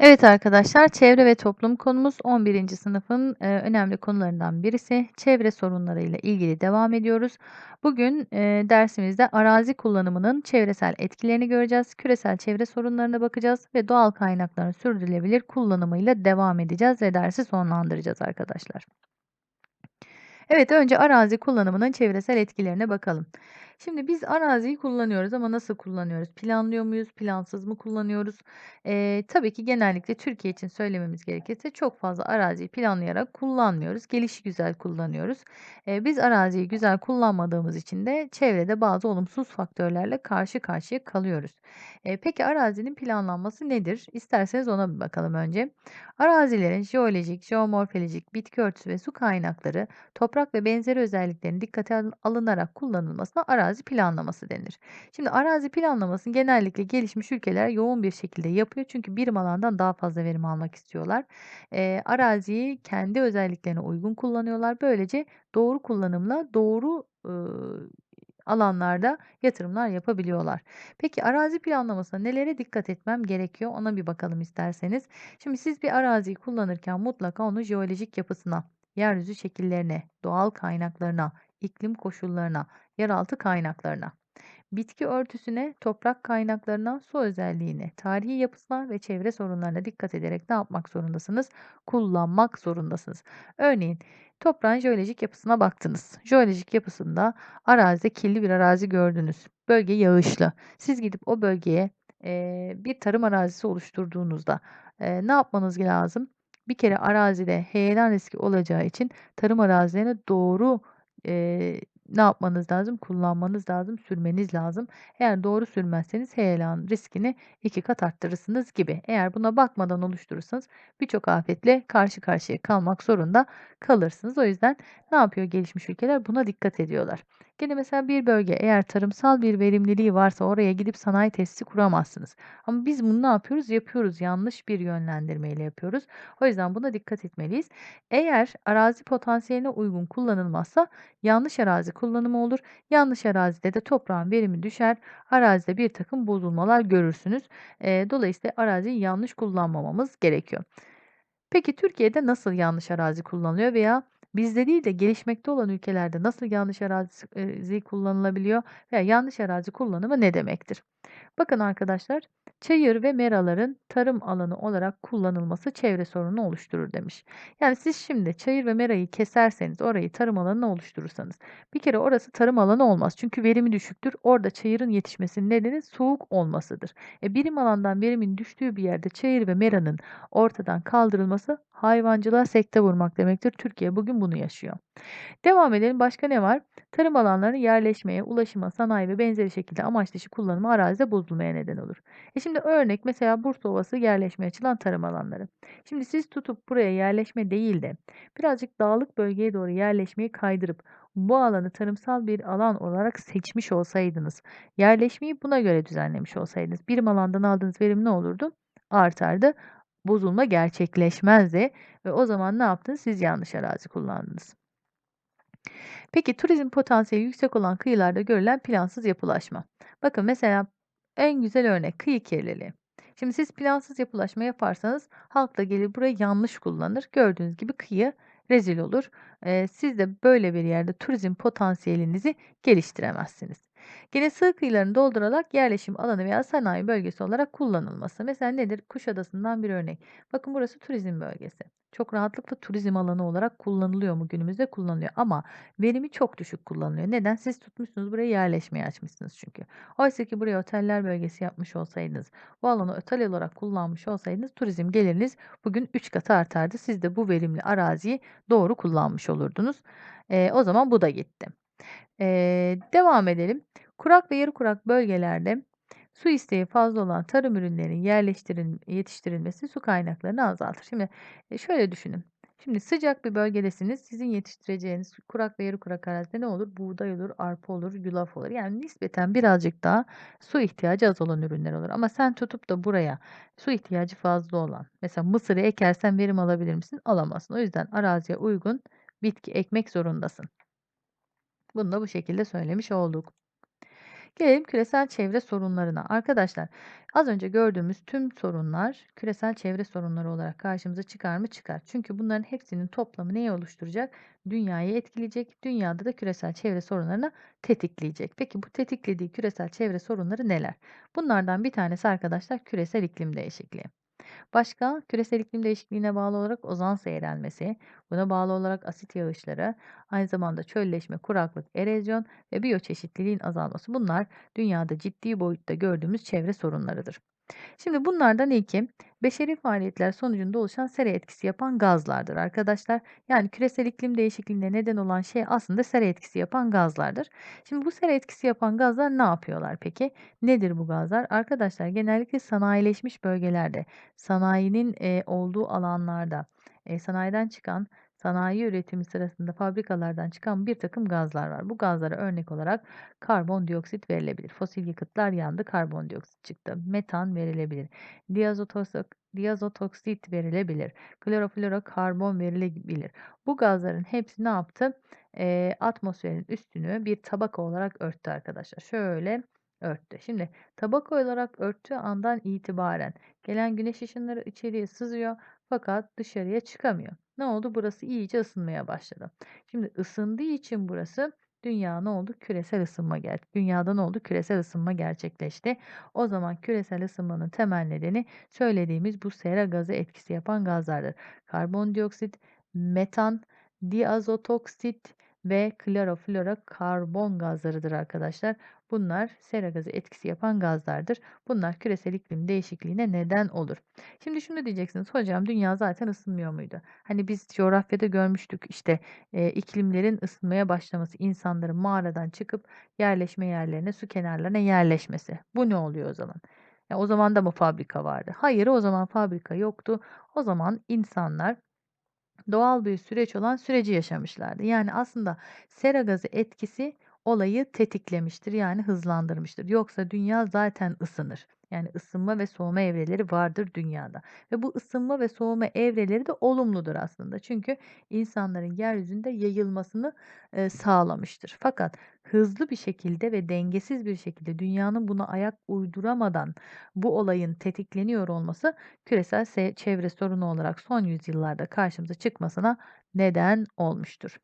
Evet arkadaşlar, çevre ve toplum konumuz 11. sınıfın, eee, önemli konularından birisi. Çevre sorunlarıyla ilgili devam ediyoruz. Bugün, eee, dersimizde arazi kullanımının çevresel etkilerini göreceğiz. Küresel çevre sorunlarına bakacağız ve doğal kaynakların sürdürülebilir kullanımıyla devam edeceğiz ve dersi sonlandıracağız arkadaşlar. Evet, önce arazi kullanımının çevresel etkilerine bakalım. Şimdi biz araziyi kullanıyoruz ama nasıl kullanıyoruz? Planlıyor muyuz? Plansız mı kullanıyoruz? Eee, tabii ki genellikle Türkiye için söylememiz gerekirse çok fazla araziyi planlayarak kullanmıyoruz. Gelişigüzel kullanıyoruz. Eee, biz araziyi güzel kullanmadığımız için de çevrede bazı olumsuz faktörlerle karşı karşıya kalıyoruz. Eee, peki arazinin planlanması nedir? İsterseniz ona bir bakalım önce. Arazilerin jeolojik, jeomorfolojik, bitki örtüsü ve su kaynakları, toprak ve benzeri özelliklerin dikkate al- alınarak kullanılmasına arazi planlaması denir. Şimdi arazi planlamasını genellikle gelişmiş ülkeler yoğun bir şekilde yapıyor çünkü birim alandan daha fazla verim almak istiyorlar. Eee, araziyi kendi özelliklerine uygun kullanıyorlar. Böylece doğru kullanımla doğru ıı, alanlarda yatırımlar yapabiliyorlar. Peki arazi planlamasında nelere dikkat etmem gerekiyor? Ona bir bakalım isterseniz. Şimdi siz bir araziyi kullanırken mutlaka onun jeolojik yapısına, yeryüzü şekillerine, doğal kaynaklarına, iklim koşullarına, yeraltı kaynaklarına Bitki örtüsüne, toprak kaynaklarına, su özelliğine, tarihi yapısına ve çevre sorunlarına dikkat ederek ne yapmak zorundasınız? Kullanmak zorundasınız. Örneğin toprağın jeolojik yapısına baktınız. Jeolojik yapısında arazide kirli bir arazi gördünüz. Bölge yağışlı. Siz gidip o bölgeye eee, bir tarım arazisi oluşturduğunuzda eee, ne yapmanız lazım? Bir kere arazide heyelan riski olacağı için tarım arazilerine doğru eee, ne yapmanız lazım? Kullanmanız lazım, sürmeniz lazım. Eğer doğru sürmezseniz heyelan riskini 2 kat arttırırsınız gibi. Eğer buna bakmadan oluşturursanız birçok afetle karşı karşıya kalmak zorunda kalırsınız. O yüzden ne yapıyor gelişmiş ülkeler? Buna dikkat ediyorlar. Gene mesela bir bölge eğer tarımsal bir verimliliği varsa oraya gidip sanayi tesisi kuramazsınız. Ama biz bunu ne yapıyoruz? Yapıyoruz. Yanlış bir yönlendirmeyle yapıyoruz. O yüzden buna dikkat etmeliyiz. Eğer arazi potansiyeline uygun kullanılmazsa yanlış arazi kullanımı olur. Yanlış arazide de toprağın verimi düşer. Arazide bir takım bozulmalar görürsünüz. Eee, dolayısıyla araziyi yanlış kullanmamamız gerekiyor. Peki Türkiye'de nasıl yanlış arazi kullanılıyor veya bizde değil de gelişmekte olan ülkelerde nasıl yanlış arazi kullanılabiliyor veya yanlış arazi kullanımı ne demektir? Bakın arkadaşlar, çayır ve meraların tarım alanı olarak kullanılması çevre sorunu oluşturur demiş. Yani siz şimdi çayır ve merayı keserseniz, orayı tarım alanına oluşturursanız, bir kere orası tarım alanı olmaz. Çünkü verimi düşüktür. Orada çayırın yetişmesinin nedeni soğuk olmasıdır. E, birim alandan verimin düştüğü bir yerde çayır ve meranın ortadan kaldırılması hayvancılığa sekte vurmak demektir. Türkiye bugün bunu yaşıyor. Devam edelim. Başka ne var? Tarım alanlarının yerleşmeye, ulaşıma, sanayi ve benzeri şekilde amaç dışı kullanımı arazide bozulmaya neden olur. E şimdi örnek mesela Bursa Ovası yerleşmeye açılan tarım alanları. Şimdi siz tutup buraya yerleşme değil de birazcık dağlık bölgeye doğru yerleşmeyi kaydırıp bu alanı tarımsal bir alan olarak seçmiş olsaydınız, yerleşmeyi buna göre düzenlemiş olsaydınız, birim alandan aldığınız verim ne olurdu? Artardı. Bozulma gerçekleşmezdi ve o zaman ne yaptınız? Siz yanlış arazi kullandınız. Peki turizm potansiyeli yüksek olan kıyılarda görülen plansız yapılaşma. Bakın mesela en güzel örnek kıyı kirliliği. Şimdi siz plansız yapılaşma yaparsanız halk da gelir burayı yanlış kullanır. Gördüğünüz gibi kıyı rezil olur. Ee, siz de böyle bir yerde turizm potansiyelinizi geliştiremezsiniz. Gene sığ kıyılarını doldurarak yerleşim alanı veya sanayi bölgesi olarak kullanılması. Mesela nedir? Kuşadası'ndan bir örnek. Bakın burası turizm bölgesi. Çok rahatlıkla turizm alanı olarak kullanılıyor mu? Günümüzde kullanılıyor ama verimi çok düşük kullanılıyor. Neden? Siz tutmuşsunuz buraya yerleşmeyi açmışsınız çünkü. Oysa ki buraya oteller bölgesi yapmış olsaydınız, bu alanı otel olarak kullanmış olsaydınız turizm geliriniz bugün 3 katı artardı. Siz de bu verimli araziyi doğru kullanmış olurdunuz. Eee, o zaman bu da gitti. Eee, devam edelim. Kurak ve yarı kurak bölgelerde su isteği fazla olan tarım ürünlerinin yerleştirin yetiştirilmesi su kaynaklarını azaltır. Şimdi e, şöyle düşünün. Şimdi sıcak bir bölgedesiniz. Sizin yetiştireceğiniz kurak ve yarı kurak arazide ne olur? Buğday olur, arpa olur, yulaf olur. Yani nispeten birazcık daha su ihtiyacı az olan ürünler olur. Ama sen tutup da buraya su ihtiyacı fazla olan, mesela mısırı ekersen verim alabilir misin? Alamazsın. O yüzden araziye uygun bitki ekmek zorundasın. Bunu da bu şekilde söylemiş olduk. Gelelim küresel çevre sorunlarına. Arkadaşlar, az önce gördüğümüz tüm sorunlar küresel çevre sorunları olarak karşımıza çıkar mı? Çıkar. Çünkü bunların hepsinin toplamı neyi oluşturacak? Dünyayı etkileyecek. Dünyada da küresel çevre sorunlarını tetikleyecek. Peki bu tetiklediği küresel çevre sorunları neler? Bunlardan bir tanesi arkadaşlar küresel iklim değişikliği. Başka, küresel iklim değişikliğine bağlı olarak ozon seyrelmesi, buna bağlı olarak asit yağışları, aynı zamanda çölleşme, kuraklık, erozyon ve biyoçeşitliliğin azalması bunlar dünyada ciddi boyutta gördüğümüz çevre sorunlarıdır. Şimdi bunlardan ilki beşeri faaliyetler sonucunda oluşan sera etkisi yapan gazlardır arkadaşlar. Yani küresel iklim değişikliğine neden olan şey aslında sera etkisi yapan gazlardır. Şimdi bu sera etkisi yapan gazlar ne yapıyorlar peki? Nedir bu gazlar? Arkadaşlar genellikle sanayileşmiş bölgelerde, sanayinin e, olduğu alanlarda, e, sanayiden çıkan sanayi üretimi sırasında fabrikalardan çıkan bir takım gazlar var. Bu gazlara örnek olarak karbondioksit verilebilir. Fosil yakıtlar yandı, karbondioksit çıktı. Metan verilebilir. Diazotok, diazotoksit verilebilir. Kloroflorokarbon verilebilir. Bu gazların hepsi ne yaptı? E, atmosferin üstünü bir tabaka olarak örttü arkadaşlar. Şöyle örttü. Şimdi tabaka olarak örttüğü andan itibaren gelen güneş ışınları içeriye sızıyor fakat dışarıya çıkamıyor. Ne oldu? Burası iyice ısınmaya başladı. Şimdi ısındığı için burası dünya ne oldu? Küresel ısınma geldi. Dünyada ne oldu? Küresel ısınma gerçekleşti. O zaman küresel ısınmanın temel nedeni söylediğimiz bu sera gazı etkisi yapan gazlardır. Karbondioksit, metan, diazotoksit ve kloroflorokarbon gazlarıdır arkadaşlar. Bunlar sera gazı etkisi yapan gazlardır. Bunlar küresel iklim değişikliğine neden olur. Şimdi şunu diyeceksiniz hocam dünya zaten ısınmıyor muydu? Hani biz coğrafyada görmüştük işte e, iklimlerin ısınmaya başlaması, insanların mağaradan çıkıp yerleşme yerlerine, su kenarlarına yerleşmesi. Bu ne oluyor o zaman? Ya o zaman da mı fabrika vardı? Hayır, o zaman fabrika yoktu. O zaman insanlar doğal bir süreç olan süreci yaşamışlardı. Yani aslında sera gazı etkisi olayı tetiklemiştir yani hızlandırmıştır. Yoksa dünya zaten ısınır. Yani ısınma ve soğuma evreleri vardır dünyada. Ve bu ısınma ve soğuma evreleri de olumludur aslında. Çünkü insanların yeryüzünde yayılmasını e, sağlamıştır. Fakat hızlı bir şekilde ve dengesiz bir şekilde dünyanın buna ayak uyduramadan bu olayın tetikleniyor olması küresel çevre sorunu olarak son yüzyıllarda karşımıza çıkmasına neden olmuştur.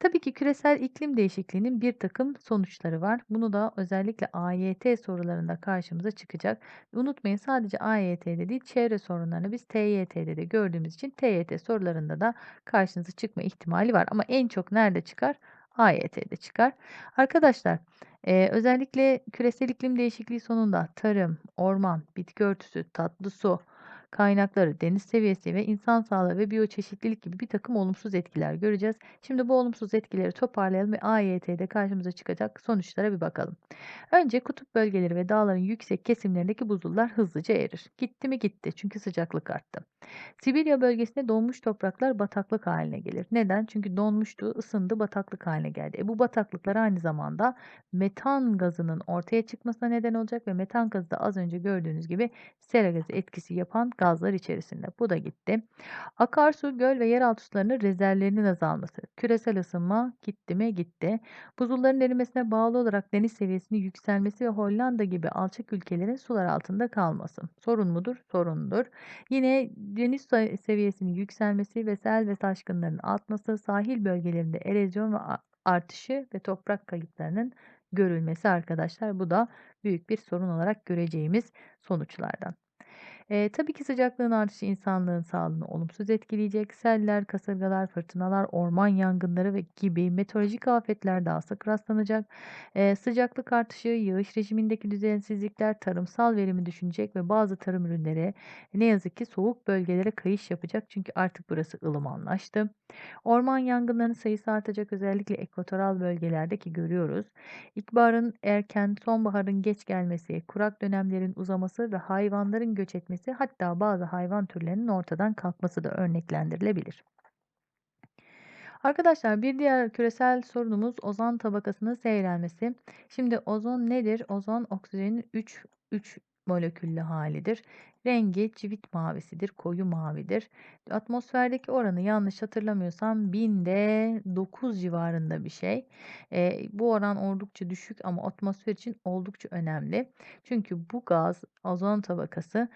Tabii ki küresel iklim değişikliğinin bir takım sonuçları var. Bunu da özellikle AYT sorularında karşımıza çıkacak. Unutmayın sadece AYT'de değil çevre sorunlarını biz TYT'de de gördüğümüz için TYT sorularında da karşınıza çıkma ihtimali var. Ama en çok nerede çıkar? AYT'de çıkar. Arkadaşlar e, özellikle küresel iklim değişikliği sonunda tarım, orman, bitki örtüsü, tatlı su, kaynakları, deniz seviyesi ve insan sağlığı ve biyoçeşitlilik gibi bir takım olumsuz etkiler göreceğiz. Şimdi bu olumsuz etkileri toparlayalım ve AYT'de karşımıza çıkacak sonuçlara bir bakalım. Önce kutup bölgeleri ve dağların yüksek kesimlerindeki buzullar hızlıca erir. Gitti mi gitti çünkü sıcaklık arttı. Sibirya bölgesinde donmuş topraklar bataklık haline gelir. Neden? Çünkü donmuştu, ısındı, bataklık haline geldi. E bu bataklıklar aynı zamanda metan gazının ortaya çıkmasına neden olacak ve metan gazı da az önce gördüğünüz gibi sera gazı etkisi yapan gazlar içerisinde. Bu da gitti. Akarsu, göl ve yeraltı sularının rezervlerinin azalması. Küresel ısınma gitti mi? Gitti. Buzulların erimesine bağlı olarak deniz seviyesinin yükselmesi ve Hollanda gibi alçak ülkelerin sular altında kalması. Sorun mudur? Sorundur. Yine deniz seviyesinin yükselmesi ve sel ve taşkınların artması, sahil bölgelerinde erozyon ve artışı ve toprak kayıplarının görülmesi arkadaşlar. Bu da büyük bir sorun olarak göreceğimiz sonuçlardan. Eee, tabii ki sıcaklığın artışı insanlığın sağlığını olumsuz etkileyecek. Seller, kasırgalar, fırtınalar, orman yangınları ve gibi meteorolojik afetler daha sık rastlanacak. Eee, sıcaklık artışı, yağış rejimindeki düzensizlikler tarımsal verimi düşünecek ve bazı tarım ürünleri ne yazık ki soğuk bölgelere kayış yapacak çünkü artık burası ılımanlaştı. Orman yangınlarının sayısı artacak özellikle ekvatoral bölgelerdeki görüyoruz. İlkbaharın erken, sonbaharın geç gelmesi, kurak dönemlerin uzaması ve hayvanların göç etmesi hatta bazı hayvan türlerinin ortadan kalkması da örneklendirilebilir. Arkadaşlar bir diğer küresel sorunumuz ozon tabakasının seyrelmesi. Şimdi ozon nedir? Ozon oksijenin 3 3 moleküllü halidir Rengi civit mavisidir, koyu mavidir. Atmosferdeki oranı yanlış hatırlamıyorsam binde 9 civarında bir şey. Eee, bu oran oldukça düşük ama atmosfer için oldukça önemli. Çünkü bu gaz, ozon tabakası,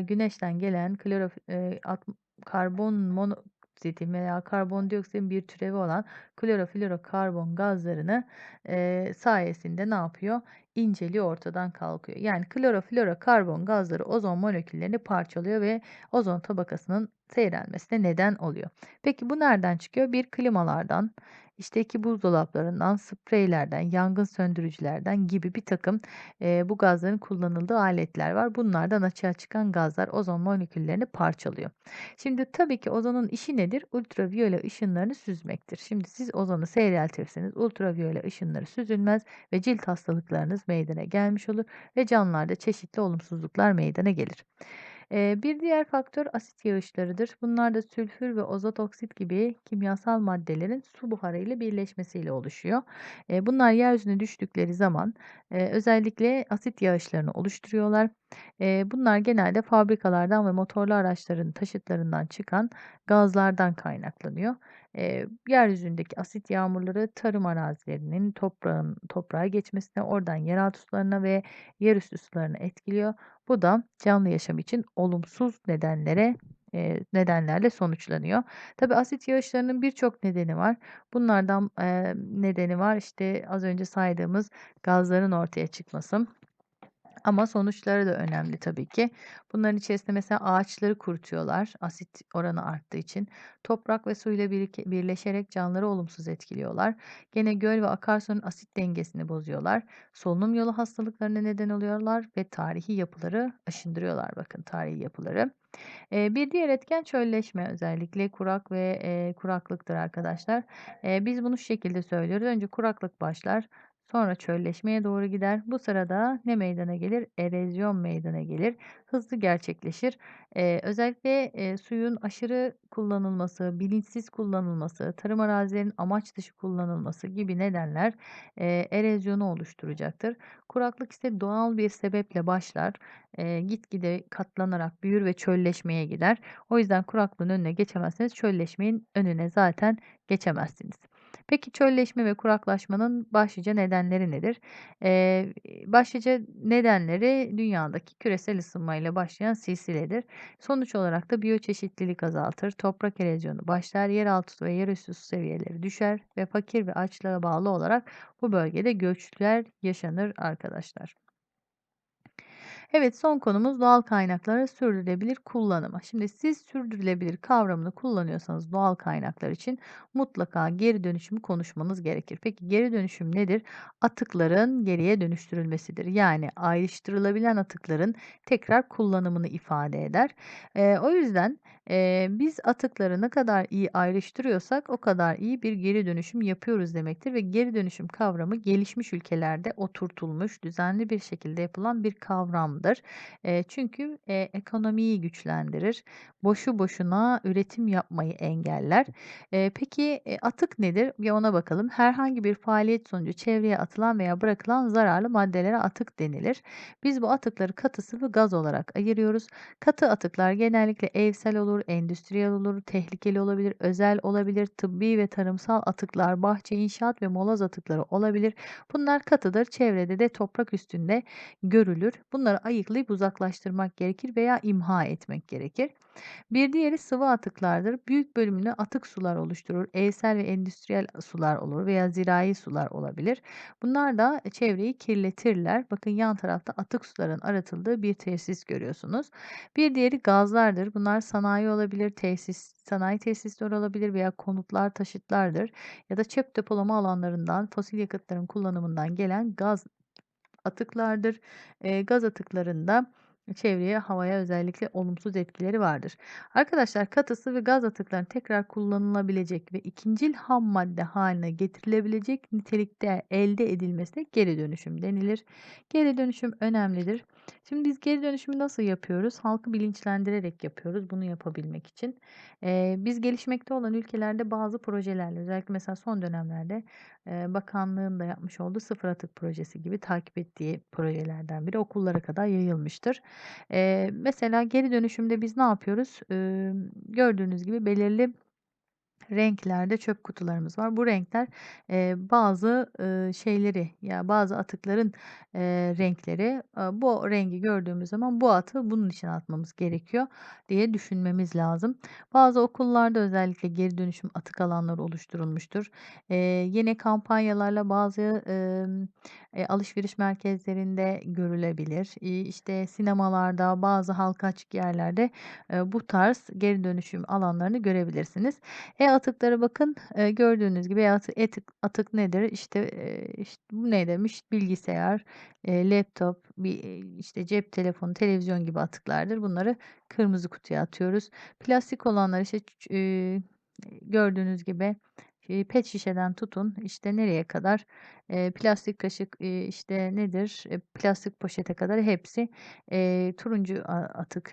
güneşten gelen klorof eee, atm karbon monoksitin veya karbondioksitin bir türevi olan kloroflorokarbon gazlarını, eee, sayesinde ne yapıyor? İnceliyor, ortadan kalkıyor. Yani kloroflorokarbon gazları ozon moleküllerini parçalıyor ve ozon tabakasının seyrelmesine neden oluyor. Peki bu nereden çıkıyor? Bir klimalardan, işte 2 buzdolaplarından, spreylerden, yangın söndürücülerden gibi birtakım, eee, bu gazların kullanıldığı aletler var. Bunlardan açığa çıkan gazlar ozon moleküllerini parçalıyor. Şimdi tabii ki ozonun işi nedir? Ultraviyole ışınlarını süzmektir. Şimdi siz ozonu seyreltirseniz ultraviyole ışınları süzülmez ve cilt hastalıklarınız meydana gelmiş olur ve canlılarda çeşitli olumsuzluklar meydana gelir. Bir diğer faktör asit yağışlarıdır. Bunlar da sülfür ve azot oksit gibi kimyasal maddelerin su buharıyla birleşmesiyle oluşuyor. Bunlar yeryüzüne düştükleri zaman, özellikle asit yağışlarını oluşturuyorlar. Bunlar genelde fabrikalardan ve motorlu araçların taşıtlarından çıkan gazlardan kaynaklanıyor. Eee, yeryüzündeki asit yağmurları tarım arazilerinin toprağın toprağa geçmesine, oradan yeraltı sularına ve yerüstü sularına etkiliyor. Bu da canlı yaşam için olumsuz nedenlere nedenlerle sonuçlanıyor. Tabii asit yağışlarının birçok nedeni var. Bunlardan, eee, nedeni var, işte, az önce saydığımız gazların ortaya çıkması. Ama sonuçları da önemli tabii ki. Bunların içerisinde mesela ağaçları kurutuyorlar asit oranı arttığı için. Toprak ve suyla birleşerek canlıları olumsuz etkiliyorlar. Gene göl ve akarsunun asit dengesini bozuyorlar. Solunum yolu hastalıklarına neden oluyorlar ve tarihi yapıları aşındırıyorlar bakın tarihi yapıları. Bir diğer etken çölleşme özellikle kurak ve, kuraklıktır arkadaşlar. Biz bunu şu şekilde söylüyoruz. Önce kuraklık başlar, sonra çölleşmeye doğru gider. Bu sırada ne meydana gelir? Erozyon meydana gelir. Hızlı gerçekleşir. Eee, özellikle, eee, suyun aşırı kullanılması, bilinçsiz kullanılması, tarım arazilerinin amaç dışı kullanılması gibi nedenler, eee, erozyonu oluşturacaktır. Kuraklık ise doğal bir sebeple başlar. Eee, gitgide katlanarak büyür ve çölleşmeye gider. O yüzden kuraklığın önüne geçemezseniz çölleşmenin önüne zaten geçemezsiniz. Peki çölleşme ve kuraklaşmanın başlıca nedenleri nedir? Eee, başlıca nedenleri dünyadaki küresel ısınmayla başlayan silsiledir. Sonuç olarak da biyoçeşitlilik azaltır, toprak erozyonu başlar, yeraltı ve yerüstü su seviyeleri düşer ve fakir ve açlığa bağlı olarak bu bölgede göçler yaşanır arkadaşlar. Evet, son konumuz doğal kaynakların sürdürülebilir kullanımı. Şimdi siz sürdürülebilir kavramını kullanıyorsanız doğal kaynaklar için mutlaka geri dönüşümü konuşmanız gerekir. Peki geri dönüşüm nedir? Atıkların geriye dönüştürülmesidir. Yani ayrıştırılabilen atıkların tekrar kullanımını ifade eder. Eee, o yüzden, eee, biz atıkları ne kadar iyi ayrıştırıyorsak o kadar iyi bir geri dönüşüm yapıyoruz demektir ve geri dönüşüm kavramı gelişmiş ülkelerde oturtulmuş, düzenli bir şekilde yapılan bir kavramdır. Eee, çünkü, eee, ekonomiyi güçlendirir, boşu boşuna üretim yapmayı engeller. Eee, peki, eee, atık nedir? Bir ona bakalım. Herhangi bir faaliyet sonucu çevreye atılan veya bırakılan zararlı maddelere atık denilir. Biz bu atıkları katı, sıvı, gaz olarak ayırıyoruz. Katı atıklar genellikle evsel olur, endüstriyel olur, tehlikeli olabilir, özel olabilir, tıbbi ve tarımsal atıklar, bahçe, inşaat ve molaz atıkları olabilir. Bunlar katıdır, çevrede de toprak üstünde görülür. Bunları ayıklayıp uzaklaştırmak gerekir veya imha etmek gerekir. Bir diğeri sıvı atıklardır. Büyük bölümünü atık sular oluşturur. Evsel ve endüstriyel sular olur veya zirai sular olabilir. Bunlar da çevreyi kirletirler. Bakın yan tarafta atık suların aratıldığı bir tesis görüyorsunuz. Bir diğeri gazlardır. Bunlar sanayi olabilir, tesis, sanayi tesisleri olabilir veya konutlar, taşıtlardır. Ya da çöp depolama alanlarından, fosil yakıtların kullanımından gelen gaz atıklardır. Eee, gaz atıklarında çevreye, havaya özellikle olumsuz etkileri vardır. Arkadaşlar katı sıvı gaz atıklarının tekrar kullanılabilecek ve ikincil ham madde haline getirilebilecek nitelikte elde edilmesine geri dönüşüm denilir. Geri dönüşüm önemlidir. Şimdi biz geri dönüşümü nasıl yapıyoruz? Halkı bilinçlendirerek yapıyoruz bunu yapabilmek için. Eee, biz gelişmekte olan ülkelerde bazı projelerle özellikle mesela son dönemlerde, eee, bakanlığın da yapmış olduğu sıfır atık projesi gibi takip ettiği projelerden biri okullara kadar yayılmıştır. Eee, mesela geri dönüşümde biz ne yapıyoruz? Imm, gördüğünüz gibi belirli renklerde çöp kutularımız var. Bu renkler, eee, bazı, ııı, şeyleri ya bazı atıkların, eee, renkleri. Aaa, bu rengi gördüğümüz zaman bu atığı bunun içine atmamız gerekiyor diye düşünmemiz lazım. Bazı okullarda özellikle geri dönüşüm atık alanları oluşturulmuştur. Eee, yine kampanyalarla bazı, ımm, eee, alışveriş merkezlerinde görülebilir. İii, işte, sinemalarda, bazı halka açık yerlerde, eee, bu tarz geri dönüşüm alanlarını görebilirsiniz. E-atıklara bakın. Eee, gördüğünüz gibi e-atı etık atık nedir? İşte, eee, iş bu ne demiş? Bilgisayar, eee, laptop, bir, eee, işte, cep telefonu, televizyon gibi atıklardır. Bunları kırmızı kutuya atıyoruz. Plastik olanlar, işte, eee, gördüğünüz gibi, pet şişeden tutun, işte, nereye kadar, eee, plastik kaşık, eee, işte, nedir? Eee, plastik poşete kadar hepsi, eee, turuncu atık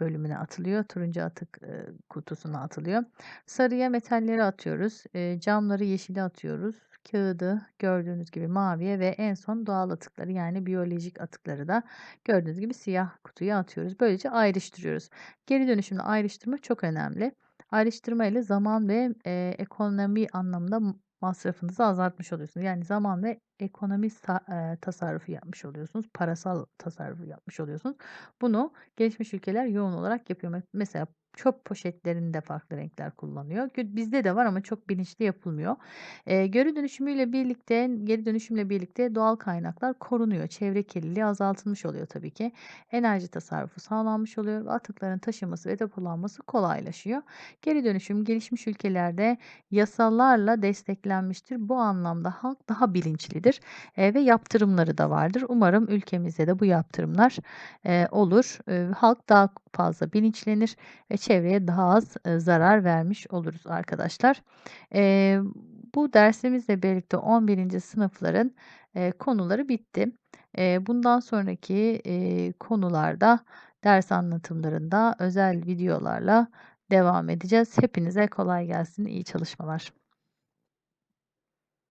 bölümüne atılıyor. Turuncu atık, ııı, kutusuna atılıyor. Sarıya metalleri atıyoruz. Eee, camları yeşile atıyoruz. Kağıdı gördüğünüz gibi maviye ve en son doğal atıkları yani biyolojik atıkları da gördüğünüz gibi siyah kutuya atıyoruz. Böylece ayrıştırıyoruz. Geri dönüşümle ayrıştırma çok önemli. Ayrıştırma ile zaman ve, eee, ekonomi anlamında masrafınızı azaltmış oluyorsunuz. Yani zaman ve ekonomi tasarrufu yapmış oluyorsunuz. Parasal tasarrufu yapmış oluyorsunuz. Bunu gelişmiş ülkeler yoğun olarak yapıyor. Me mesela çöp poşetlerinde farklı renkler kullanıyor. Bizde de var ama çok bilinçli yapılmıyor. Eee, geri dönüşümüyle birlikte geri dönüşümle birlikte doğal kaynaklar korunuyor. Çevre kirliliği azaltılmış oluyor tabii ki. Enerji tasarrufu sağlanmış oluyor atıkların taşınması ve depolanması kolaylaşıyor. Geri dönüşüm gelişmiş ülkelerde yasalarla desteklenmiştir. Bu anlamda halk daha bilinçlidir, eee, ve yaptırımları da vardır. Umarım ülkemizde de bu yaptırımlar, eee, olur. Eee, halk daha fazla bilinçlenir ve çevreye daha az, ııı, zarar vermiş oluruz arkadaşlar. Eee, bu dersimizle birlikte 11'inci sınıfların, eee, konuları bitti. Bundan sonraki, konularda ders anlatımlarında özel videolarla devam edeceğiz. Hepinize kolay gelsin, iyi çalışmalar.